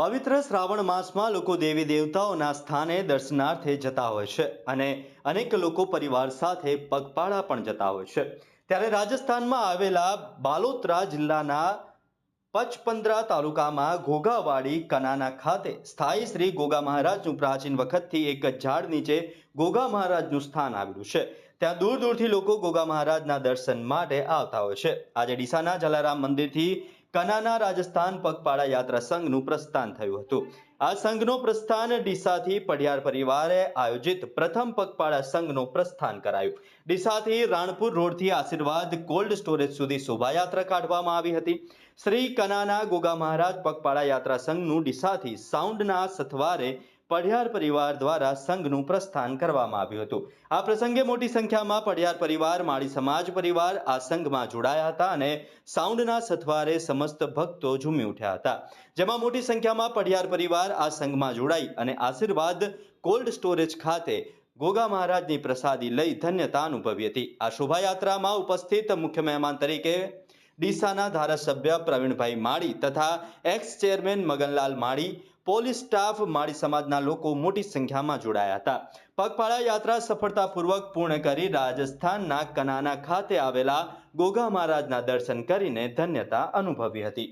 પવિત્ર શ્રાવણ માસમાં લોકો દેવી દેવતાઓના સ્થાને દર્શનાર્થે જતા હોય છે અને અનેક લોકો પરિવાર સાથે પગપાળા પણ જતા હોય છે. ત્યારે રાજસ્થાનમાં આવેલા બાલોતરા જિલ્લાના પચપંદરા તાલુકામાં ઘોઘાવાડી કનાના ખાતે સ્થાયી શ્રી ગોગા મહારાજનું પ્રાચીન વખતથી એક ઝાડ નીચે ગોગા મહારાજનું સ્થાન આવેલું છે. ત્યાં દૂર દૂરથી લોકો ગોગા મહારાજના દર્શન માટે આવતા હોય છે. આજે ડીસાના જલારામ મંદિરથી કનાના રાજસ્થાન પગપાળા યાત્રા સંઘનું પ્રસ્થાન થયું હતું. આ સંઘનું પ્રસ્થાન ડીસાથી પઢિયાર પરિવારે આયોજિત પ્રથમ પગપાળા સંઘનું પ્રસ્થાન કરાયું. ડીસાથી રાણપુર રોડથી આશીર્વાદ કોલ્ડ સ્ટોરેજ સુધી શોભાયાત્રા કાઢવામાં આવી હતી. શ્રી કનાના ગોગા મહારાજ પગપાળા યાત્રા સંઘનું ડીસાથી સાઉન્ડના સથવારે પઢિયાર પરિવાર દ્વારા સંઘનું પ્રસ્થાન કરવામાં આવ્યું હતું. આ પ્રસંગે મોટી સંખ્યામાં પઢિયાર પરિવાર, માળી સમાજ પરિવાર આ સંઘમાં જોડાયા હતા અને સાઉન્ડના સથવારે સમસ્ત ભક્તો ઝૂમી ઉઠ્યા હતા. જેમાં મોટી સંખ્યામાં પઢિયાર પરિવાર આ સંઘમાં જોડાઈ અને આશીર્વાદ કોલ્ડ સ્ટોરેજ ખાતે ગોગા મહારાજની પ્રસાદી લઈ ધન્યતા અનુભવી હતી. આ શોભાયાત્રામાં ઉપસ્થિત મુખ્ય મહેમાન તરીકે ડીસાના ધારાસભ્ય પ્રવીણભાઈ માળી તથા ex chairman Maganlal Mali, police staff Mali સમાજના લોકો મોટી સંખ્યામાં જોડાયા હતા. પગપાળા યાત્રા સફળતાપૂર્વક પૂર્ણ કરી રાજસ્થાનના કનાના ખાતે આવેલા ગોગા મહારાજના દર્શન કરીને ધન્યતા અનુભવી હતી.